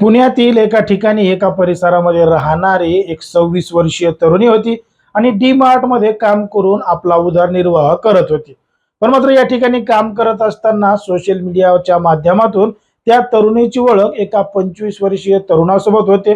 पुण्यातील एका ठिकाणी एका परिसरामध्ये राहणारी एक सव्वीस वर्षीय तरुणी होती आणि डी मार्टमध्ये काम करून आपला उदरनिर्वाह करत होती. पण मात्र या ठिकाणी काम करत असताना सोशल मीडियाच्या माध्यमातून त्या तरुणीची ओळख एका पंचवीस वर्षीय तरुणासोबत होते.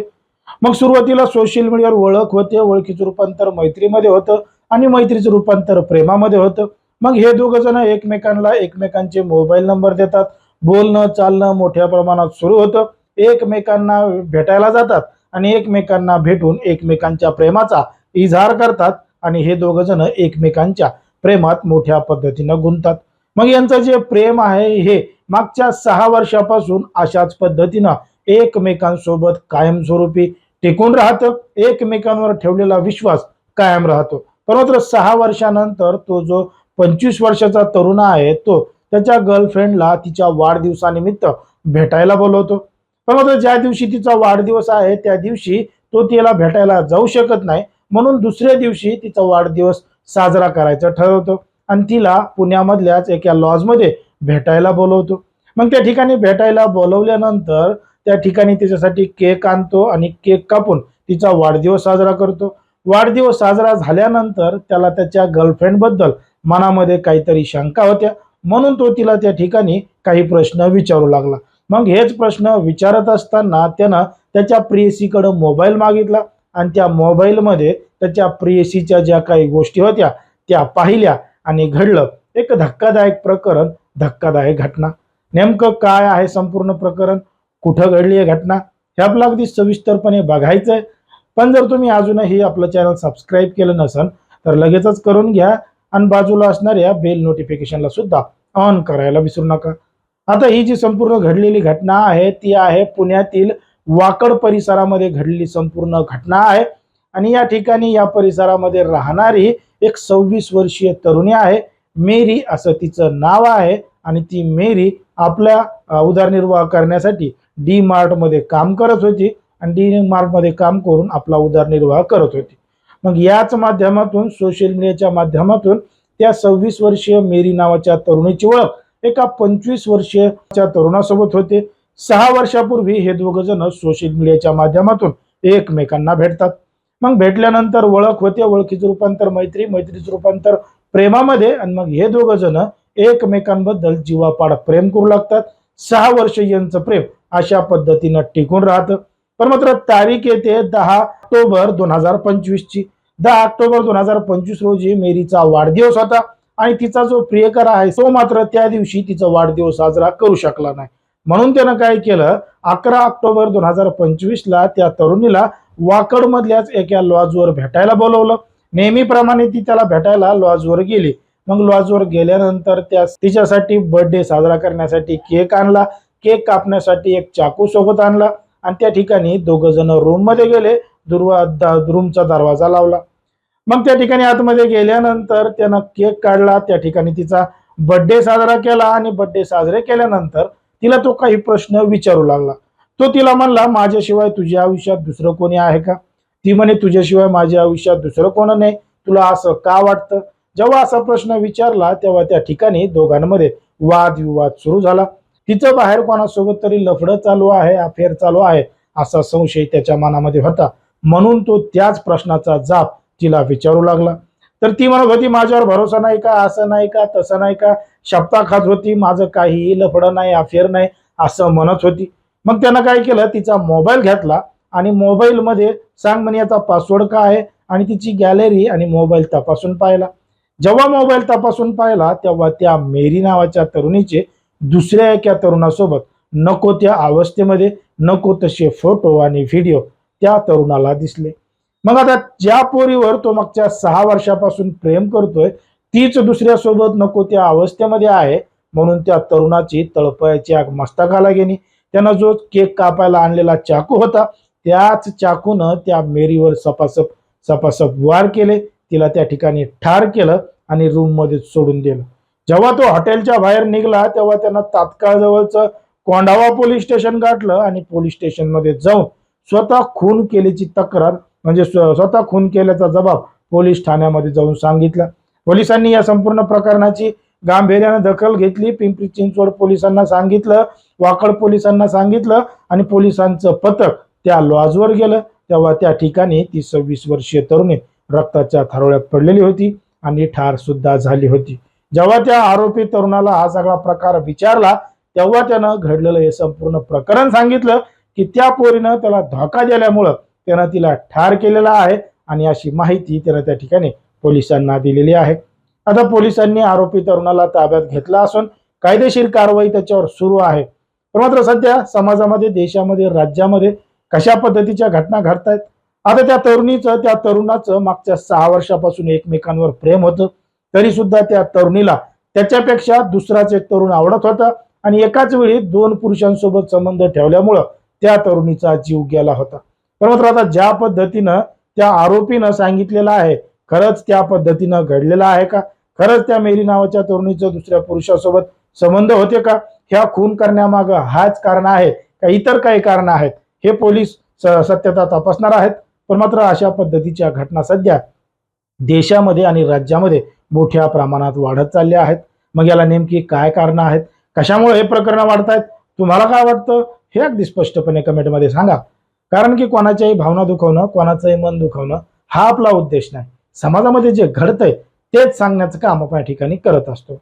मग सुरुवातीला सोशल मीडियावर ओळख होते ओळखीचं रूपांतर मैत्रीमध्ये होतं आणि मैत्रीचं रूपांतर प्रेमामध्ये होतं. मग हे दोघ जण एकमेकांना एकमेकांचे मोबाईल नंबर देतात. बोलणं चालणं मोठ्या प्रमाणात सुरू होतं. एकमेकांना भेटायला जातात आणि एकमेकांना भेटून एकमेकांच्या प्रेमाचा इजहार करतात आणि हे दोघ जण एकमेकांच्या प्रेमात मोठ्या पद्धतीनं गुंततात. मग यांचं जे प्रेम आहे हे मागच्या सहा वर्षापासून अशाच पद्धतीनं एकमेकांसोबत कायमस्वरूपी टिकून राहतं एकमेकांवर ठेवलेला विश्वास कायम राहतो. पण मात्र सहा वर्षानंतर तो जो पंचवीस वर्षाचा तरुण आहे तो त्याच्या गर्लफ्रेंडला तिच्या वाढदिवसानिमित्त भेटायला बोलवतो. पण मात्र ज्या दिवशी तिचा वाढदिवस आहे त्या दिवशी तो तिला भेटायला जाऊ शकत नाही. म्हणून दुसऱ्या दिवशी तिचा वाढदिवस साजरा करायचा ठरवतो आणि तिला पुण्यामधल्याच एका लॉजमध्ये भेटायला बोलवतो. मग त्या ठिकाणी भेटायला बोलवल्यानंतर त्या ठिकाणी तिच्यासाठी केक आणतो आणि केक कापून तिचा वाढदिवस साजरा करतो. वाढदिवस साजरा झाल्यानंतर त्याला त्याच्या गर्लफ्रेंडबद्दल मनामध्ये काहीतरी शंका होत्या. म्हणून तो तिला त्या ठिकाणी काही प्रश्न विचारू लागला. मग हेच प्रश्न विचारत असताना त्यानं त्याच्या प्रियसीकडं मोबाईल मागितला आणि त्या मोबाईलमध्ये त्याच्या प्रियसीच्या ज्या काही गोष्टी होत्या त्या पाहिल्या आणि घडलं. एक धक्कादायक प्रकरण धक्कादायक घटना. नेमकं काय आहे संपूर्ण प्रकरण? कुठं घडली आहे घटना? हे आपलं अगदी सविस्तरपणे बघायचं आहे पण जर तुम्ही अजूनही आपलं चॅनल सबस्क्राईब केलं नसेल तर लगेचच करून घ्या. आणि बाजूला असणाऱ्या बेल नोटिफिकेशनला सुद्धा ऑन करायला विसरू नका. आता ही जी संपूर्ण घडलेली घटना आहे ती आहे पुण्यातील वाकड परिसरामध्ये घडलेली संपूर्ण घटना आहे. आणि या ठिकाणी या परिसरामध्ये राहणारी एक सव्वीस वर्षीय तरुणी आहे. मेरी असं तिचं नाव आहे आणि ती मेरी आपल्या उदरनिर्वाह करण्यासाठी डी मार्टमध्ये काम करत होती आणि डी मार्टमध्ये काम करून आपला उदरनिर्वाह करत होती. मग याच माध्यमातून सोशल मीडियाच्या माध्यमातून त्या सव्वीस वर्षीय मेरी नावाच्या तरुणीची ओळख एका पंचवीस वर्षीयच्या तरुणासोबत होते. सहा वर्षापूर्वी हे दोघ जण सोशल मीडियाच्या माध्यमातून एकमेकांना भेटतात. मग भेटल्यानंतर ओळख होते. ओळखीचं रूपांतर मैत्री मैत्रीचं रूपांतर प्रेमामध्ये आणि मग हे दोघ जण एकमेकांबद्दल जीवापाड प्रेम करू लागतात. सहा वर्ष यांचं प्रेम अशा पद्धतीनं टिकून राहतं. पण मात्र तारीख येते दहा ऑक्टोबर दोन हजार पंचवीस ची दहा ऑक्टोबर दोन हजार पंचवीस रोजी मेरीचा वाढदिवस होता. आणि तिचा जो प्रियकर आहे तो मात्र त्या दिवशी तिचा वाढदिवस साजरा करू शकला नाही. म्हणून त्यानं काय केलं अकरा ऑक्टोबर दोन हजार पंचवीस ला त्या तरुणीला वाकड मधल्याच एका लॉजवर भेटायला बोलवलं. नेहमीप्रमाणे ती त्याला भेटायला लॉजवर गेली. मग लॉजवर गेल्यानंतर त्या तिच्यासाठी बर्थडे साजरा करण्यासाठी केक आणला. केक कापण्यासाठी एक चाकू सोबत आणला. आणि त्या ठिकाणी दोघ जण रूममध्ये गेले. दुर्वा रूमचा दरवाजा लावला. मग त्या ठिकाणी आतमध्ये गेल्यानंतर त्यानं केक काढला त्या ठिकाणी तिचा बर्थडे साजरा केला आणि बर्थडे साजरे केल्यानंतर तिला तो काही प्रश्न विचारू लागला. तो तिला म्हणला माझ्याशिवाय तुझ्या आयुष्यात दुसरं कोणी आहे का? ती म्हणे तुझ्याशिवाय माझ्या आयुष्यात दुसरं कोण नाही. तुला असं का वाटतं? जेव्हा असा प्रश्न विचारला तेव्हा त्या ठिकाणी दोघांमध्ये वादविवाद सुरू झाला. तिचं बाहेर कोणासोबत तरी लफडं चालू आहे अफेअर चालू आहे असा संशय त्याच्या मनामध्ये होता. म्हणून तो त्याच प्रश्नाचा जाप तिला विचारू लागला. तर ती म्हणत होती माझ्यावर भरोसा नाही का? असं नाही का? तसं नाही का? शपथा खात होती माझं काहीही लफडं नाही अफेअर नाही असं म्हणत होती. मग त्यानं काय केलं तिचा मोबाईल घेतला आणि मोबाईलमध्ये सांग म्हणे याचा पासवर्ड काय आहे? आणि तिची गॅलरी आणि मोबाईल तपासून पाहिला. जेव्हा मोबाईल तपासून पाहिला तेव्हा त्या मेरी नावाच्या तरुणीचे दुसऱ्या एका तरुणासोबत नको त्या अवस्थेमध्ये नको तसे फोटो आणि व्हिडिओ त्या तरुणाला दिसले. मग आता ज्या पोरीवर तो मागच्या सहा वर्षापासून प्रेम करतोय तीच दुसऱ्यासोबत नको त्या अवस्थेमध्ये आहे म्हणून त्या तरुणाची तळपयाची आग मस्तकाला गेली. त्यानं जो केक कापायला आणलेला चाकू होता त्याच चाकूनं त्या मेरीवर सपासप सपासप वार केले. तिला त्या ठिकाणी ठार केलं आणि रूममध्ये सोडून दिलं. जेव्हा तो हॉटेलच्या बाहेर निघाला तेव्हा त्यांना तात्काळ जवळचं कोंडावा पोलीस स्टेशन गाठलं आणि पोलीस स्टेशनमध्ये जाऊन स्वतः खून केल्याची तक्रार म्हणजे स्व- स्वतः खून केल्याचा जबाब पोलीस ठाण्यामध्ये जाऊन सांगितला. पोलिसांनी या संपूर्ण प्रकरणाची गांभीर्यानं दखल घेतली. पिंपरी चिंचवड पोलिसांना सांगितलं वाकड पोलिसांना सांगितलं आणि पोलिसांचं पथक त्या लॉजवर गेलं. तेव्हा त्या ठिकाणी ती सव्वीस वर्षीय तरुणी रक्ताच्या थारोळ्यात पडलेली होती आणि ठार सुद्धा झाली होती. जेव्हा त्या आरोपी तरुणाला हा सगळा प्रकार विचारला तेव्हा त्यानं घडलेलं हे संपूर्ण प्रकरण सांगितलं की त्या पोरीनं त्याला धोका दिल्यामुळं त्यानं तिला ठार केलेला आहे आणि अशी माहिती त्यानं त्या ठिकाणी पोलिसांना दिलेली आहे. आता पोलिसांनी आरोपी तरुणाला ताब्यात घेतला असून कायदेशीर कारवाई त्याच्यावर सुरू आहे. पण मात्र सध्या समाजामध्ये देशामध्ये राज्यामध्ये कशा पद्धतीच्या घटना घडतायत? आता त्या तरुणीचं त्या तरुणाचं मागच्या सहा वर्षापासून एकमेकांवर प्रेम होतं. तरी सुद्धा त्या तरुणीला त्याच्यापेक्षा दुसराच एक तरुण आवडत होता आणि एकाच वेळी दोन पुरुषांसोबत संबंध ठेवल्यामुळं त्या तरुणीचा जीव गेला होता. परंतु मात्र आता ज्या पद्धतीनं त्या आरोपीनं सांगितलेलं आहे खरंच त्या पद्धतीनं घडलेलं आहे का? खरंच त्या मेरी नावाच्या तरुणीचं दुसऱ्या पुरुषासोबत संबंध होते का? ह्या खून करण्यामागं हाच कारण आहे का इतर काही कारण आहेत? हे पोलीस स- सत्यता तपासणार आहेत. पण मात्र अशा पद्धतीच्या घटना सध्या देशामध्ये आणि राज्यामध्ये मोठ्या प्रमाणात वाढत चालल्या आहेत. मग याला नेमकी काय कारणं आहेत? कशामुळे हे प्रकरण वाढत आहेत तुम्हाला काय वाटतं? हे अगदी स्पष्टपणे कमेंटमध्ये सांगा. कारण की कोणाच्याही भावना दुखवणं कोणाचंही मन दुखवणं हा आपला उद्देश नाही. समाजामध्ये जे घडतंय तेच सांगण्याचं काम आपण या ठिकाणी करत असतो.